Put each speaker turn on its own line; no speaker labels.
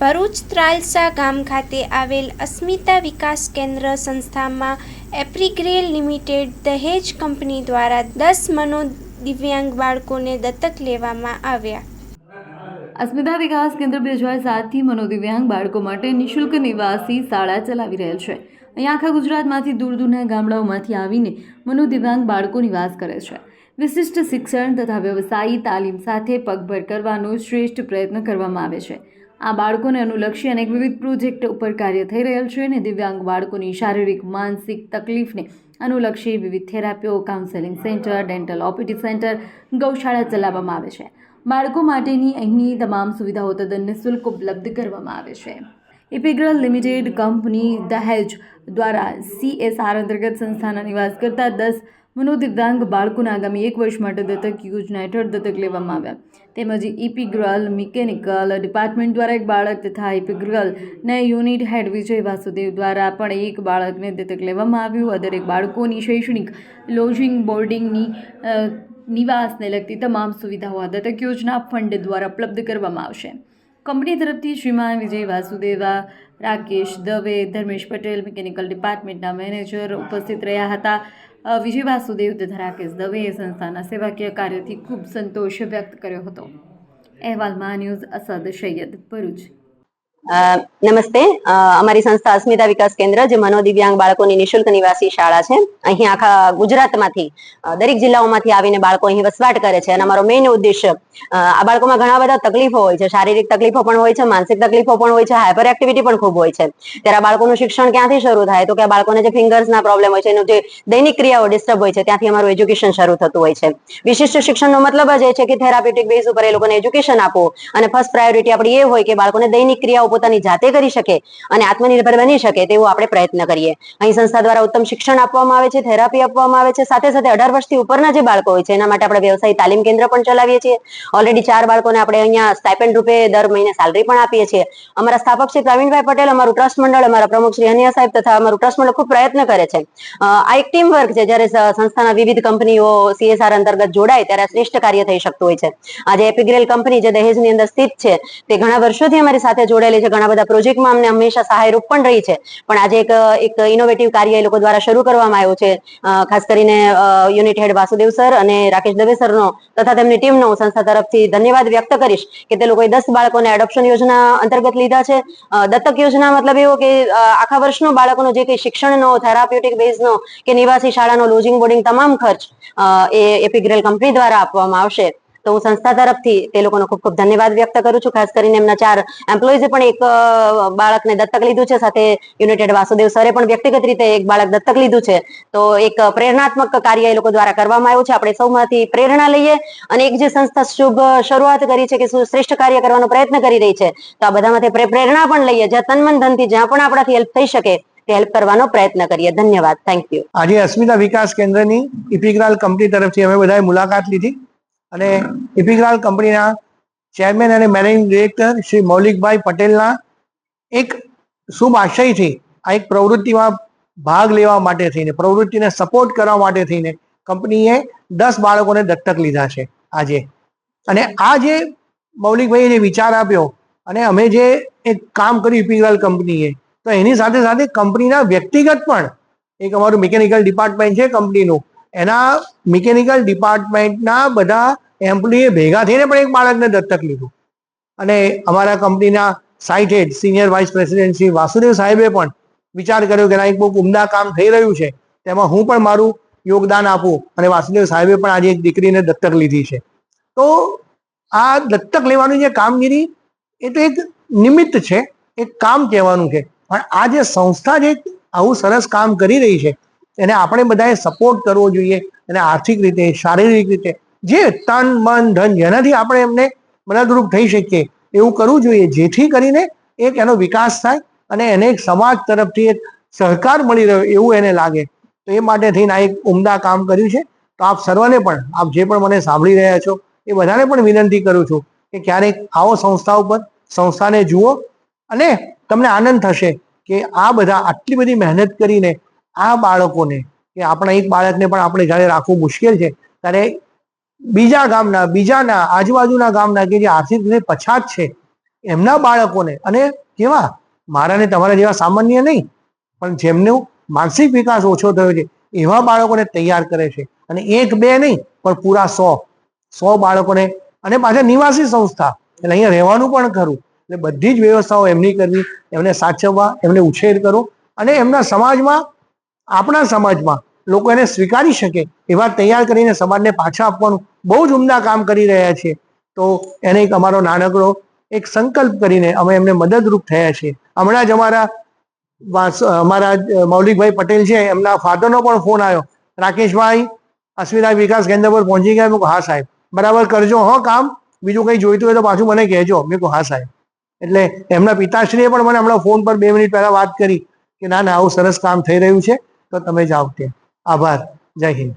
ભરૂચ ત્રાલસા ગામ ખાતે આવેલ અસ્મિતા વિકાસ કેન્દ્ર સંસ્થામાં એપ્રિગ્રેલ લિમિટેડ દહેજ કંપની દ્વારા દસ મનોદિવ્યાંગ બાળકોને દત્તક લેવામાં આવ્યા.
અસ્મિતા વિકાસ કેન્દ્ર બે હજાર સાતથી મનોદિવ્યાંગ બાળકો માટે નિઃશુલ્ક નિવાસી શાળા ચલાવી રહેલ છે. અહીં આખા ગુજરાતમાંથી દૂર દૂરના ગામડાઓમાંથી આવીને મનોદિવ્યાંગ બાળકો નિવાસ કરે છે. વિશિષ્ટ શિક્ષણ તથા વ્યવસાયી તાલીમ સાથે પગભર કરવાનો શ્રેષ્ઠ પ્રયત્ન કરવામાં આવે છે. આ બાળકોને અનુલક્ષી અનેક વિવિધ પ્રોજેક્ટ ઉપર કાર્ય થઈ રહેલ છે અને દિવ્યાંગ બાળકોની શારીરિક, માનસિક તકલીફને અનુલક્ષી વિવિધ થેરાપીઓ counselling centre dental OPD centre ગૌશાળા ચલાવવામાં આવે છે. બાળકો માટેની અહીંની તમામ સુવિધાઓ તદ્દન નિઃશુલ્ક ઉપલબ્ધ કરવામાં આવે છે. ઇપિગ્રલ લિમિટેડ કંપની દહેજ દ્વારા સીએસઆર અંતર્ગત સંસ્થાના નિવાસ કરતા દસ મનોદિવ્યાંગ બાળકોને આગામી એક વર્ષ માટે દત્તક યોજના હેઠળ દત્તક લેવામાં આવ્યા. તેમજ ઇપિગ્રલ મિકેનિકલ ડિપાર્ટમેન્ટ દ્વારા એક બાળક તથા ઇપિગ્રલને યુનિટ હેડ વિજય વાસુદેવ દ્વારા પણ એક બાળકને દત્તક લેવામાં આવ્યું. આ દરેક બાળકોની શૈક્ષણિક લોજિંગ, બોર્ડિંગની નિવાસને લગતી તમામ સુવિધાઓ આ દત્તક યોજના ફંડ દ્વારા ઉપલબ્ધ કરવામાં આવશે. કંપની તરફથી શ્રીમાન વિજય વાસુદેવા, રાકેશ દવે, ધર્મેશ પટેલ, મિકેનિકલ ડિપાર્ટમેન્ટના મેનેજર ઉપસ્થિત રહ્યા હતા. વિજય વાસુદેવ તથા રાકેશ દવેએ સંસ્થાના સેવાકીય કાર્યથી ખૂબ સંતોષ વ્યક્ત કર્યો હતો. અહેવાલમાં ન્યૂઝ અસદ સૈયદ ભરૂચ.
નમસ્તે. અમારી સંસ્થા અસ્મિતા વિકાસ કેન્દ્ર, જે મનોદિવ્યાંગ બાળકોની નિઃશુલ્ક નિવાસી શાળા છે. અહીં આખા ગુજરાતમાંથી દરેક જિલ્લાઓમાંથી આવીને બાળકો અહીં વસવાટ કરે છે. અને અમારો મેઇન ઉદ્દેશ્ય આ બાળકોમાં ઘણા બધા તકલીફો હોય છે. શારીરિક તકલીફો પણ હોય છે, માનસિક તકલીફો પણ હોય છે હાઇપર એક્ટિવિટી પણ ખૂબ હોય છે. ત્યારે બાળકોનું શિક્ષણ ક્યાંથી શરૂ થાય? તો કે બાળકોને જે ફિંગર્સના પ્રોબ્લેમ હોય છે, એનું જે દૈનિક ક્રિયાઓ ડિસ્ટર્બ હોય છે, ત્યાંથી અમારું એજ્યુકેશન શરૂ થતું હોય છે. વિશિષ્ટ શિક્ષણનો મતલબ જ એ છે કે થેરાપ્યુટિક બેઝ ઉપર એ લોકોને એજ્યુકેશન આપો અને ફર્સ્ટ પ્રાયોરિટી આપણી એ હોય કે બાળકોને દૈનિક ક્રિયાઓ પોતાની જાતે કરી શકે અને આત્મનિર્ભર બની શકે તેવો આપણે પ્રયત્ન કરીએ. અહીં સંસ્થા દ્વારા ઉત્તમ શિક્ષણ આપવામાં આવે છે, થેરાપી આપવામાં આવે છે, સાથે સાથે અઢાર વર્ષથી ઉપરના જે બાળકો હોય છે, એના માટે આપણે વ્યવસાયી તાલીમ કેન્દ્ર પણ ચલાવીએ છીએ. ઓલરેડી ચાર બાળકોને આપણે અહીંયા સ્ટાઇપેન્ડ રૂપે દર મહિને સેલરી પણ આપીએ છીએ. અમારા સ્થાપક શ્રી પ્રવીણભાઈ પટેલ, અમારું ટ્રસ્ટ મંડળ, અમારા પ્રમુખ શ્રી હનિયા સાહેબ તથા અમારું ટ્રસ્ટ મંડળ ખૂબ પ્રયત્ન કરે છે. આ એક ટીમ વર્ક છે, જ્યારે સંસ્થાના વિવિધ કંપનીઓ સીએસઆર અંતર્ગત જોડાય ત્યારે શ્રેષ્ઠ કાર્ય થઈ શકતું હોય છે. આજે એપિગ્રેલ કંપની જે દહેજની અંદર સ્થિત છે, તે ઘણા વર્ષોથી અમારી સાથે જોડાયેલી છે. ઘણા બધા પ્રોજેક્ટમાં અમને હંમેશા સહાયરૂપ પણ રહી છે. પણ આજે એક એક ઇનોવેટિવ કાર્ય એ લોકો દ્વારા શરૂ કરવામાં આવ્યું છે. ખાસ કરીને યુનિટ હેડ વાસુદેવ સર અને રાકેશ દવે સરનો તથા તેમની ટીમનો સંસ્થા તરફથી ધન્યવાદ વ્યક્ત કરીશ કે તે લોકોએ દસ બાળકોને એડોપ્શન યોજના અંતર્ગત લીધા છે. દત્તક યોજના મતલબ એવો કે આખા વર્ષનો બાળકોનો જે કંઈ શિક્ષણનો થેરાપ્યુટિક બેઝનો કે નિવાસી શાળાનો લોજિંગ બોર્ડિંગ તમામ ખર્ચ એ એપિગ્રેલ કંપની દ્વારા આપવામાં આવશે. તો હું સંસ્થા તરફથી તે લોકોનો ખૂબ ખૂબ ધન્યવાદ વ્યક્ત કરું છું. ખાસ કરીને એમના ચાર એમ્પ્લોઈઝે પણ એક બાળકને દત્તક લીધું છે. સાથે યુનાઇટેડ વાસુદેવ સરે પણ વ્યક્તિગત રીતે એક બાળક દત્તક લીધું છે. તો એક પ્રેરણાત્મક કાર્ય એ લોકો દ્વારા કરવામાં આવ્યું છે. આપણે સૌમાંથી પ્રેરણા લઈએ. અને એક જે સંસ્થા શુભ શરૂઆત કરી છે કે શ્રેષ્ઠ કાર્ય કરવાનો પ્રયત્ન કરી રહી છે, તો આ બધામાંથી પ્રે- પ્રેરણા પણ લઈએ. જ્યાં તનમન ધનથી જ્યાં પણ આપણાથી હેલ્પ થઈ શકે, તે હેલ્પ કરવાનો પ્રયત્ન કરીએ. ધન્યવાદ. થેન્ક યુ
આજે અસ્મિતા વિકાસ કેન્દ્રની ઇપિગ્રાલ કંપની તરફથી અમે બધાએ મુલાકાત લીધી. અને ઇપિગ્રાલ કંપનીના ચેરમેન અને મેનેજિંગ ડિરેક્ટર શ્રી મૌલિકભાઈ પટેલના એક શુભ આશયથી આ એક પ્રવૃત્તિમાં ભાગ લેવા માટે થઈને, પ્રવૃત્તિને સપોર્ટ કરવા માટે થઈને કંપનીએ દસ બાળકોને દત્તક લીધા છે આજે. અને આ જે મૌલિકભાઈએ જે વિચાર આપ્યો અને અમે જે એક કામ કર્યું ઇપિગ્રાલ કંપનીએ, તો એની સાથે સાથે કંપનીના વ્યક્તિગત પણ એક અમારું મિકેનિકલ ડિપાર્ટમેન્ટ છે કંપનીનું એના મિકેનિકલ ડિપાર્ટમેન્ટના બધા એમ્પ્લોયે ભેગા થઈને પણ એક બાળકને દત્તક લીધું. અને અમારા કંપનીના site head senior vice president Shri Vasudev સાહેબે પણ વિચાર કર્યો કે ના, એક બહુ ઉમદા કામ થઈ રહ્યું છે, તેમાં હું પણ મારું યોગદાન આપું અને વાસુદેવ સાહેબે પણ આજે એક દીકરીને દત્તક લીધી છે. તો આ દત્તક લેવાની જે કામગીરી, એ તો એક નિમિત્ત છે, એક કામ કહેવાનું છે. પણ આ જે સંસ્થા જે આવું સરસ કામ કરી રહી છે એને આપણે બધાએ સપોર્ટ કરવો જોઈએ અને આર્થિક રીતે, શારીરિક રીતે, જે તન, મન, ધન જેનાથી આપણે એમને મદદરૂપ થઈ શકીએ, એવું કરવું જોઈએ. જેથી કરીને એક એનો વિકાસ થાય અને એને એક સમાજ તરફથી એક સહકાર મળી રહ્યો એવું એને લાગે. તો એ માટે થઈને આ એક ઉમદા કામ કર્યું છે. તો આપ સર્વને પણ, આપ જે પણ મને સાંભળી રહ્યા છો, એ બધાને પણ વિનંતી કરું છું કે ક્યારેક આવો સંસ્થા ઉપર સંસ્થાને જુઓ અને તમને આનંદ થશે કે આ બધા આટલી બધી મહેનત કરીને આ બાળકોને, કે આપણા એક બાળકને પણ આપણે જ્યારે રાખવું મુશ્કેલ છે, ત્યારે બીજા ગામના, બીજાના આજુબાજુના ગામના કે જે આર્થિક રીતે પછાત છે, એમના બાળકોને, અને કેવા? મારા ને તમારા જેવા સામાન્ય નહીં, પણ જેમનો માનસિક વિકાસ ઓછો થયો છે, એવા બાળકોને તૈયાર કરે છે. અને એક, બે નહીં, પણ પૂરા સો સો બાળકોને, અને પાછા નિવાસી સંસ્થા, એટલે અહીંયા રહેવાનું પણ ખરું. એટલે બધી જ વ્યવસ્થાઓ એમની કરવી, એમને સાચવવા, એમને ઉછેર કરો અને એમના સમાજમાં આપણા સમાજમાં લોકો એને સ્વીકારી શકે એવા તૈયાર કરીને સમાજને પાછા આપવાનું બહુ જ ઉમદા કામ કરી રહ્યા છે. તો એને એક અમારો નાનકડો એક સંકલ્પ કરીને અમે એમને મદદરૂપ થયા છીએ હમણાં જ અમારા અમારા મૌલિકભાઈ પટેલ છે, એમના ફાધરનો પણ ફોન આવ્યો. રાકેશભાઈ અસ્મિતા વિકાસ કેન્દ્ર પર પહોંચી ગયા, મેં હા, સાહેબ. બરાબર, કરજો, હો, કામ. બીજું કંઈ જોઈતું હોય તો પાછું મને કહેજો. મેં કહું, હા, સાહેબ. એટલે એમના પિતાશ્રીએ પણ મને હમણાં ફોન પર બે મિનિટ પહેલા વાત કરી કે, ના ના, આવું સરસ કામ થઈ રહ્યું છે. તો તમે જાઓ ત્યાં આભાર. જય હિન્દ.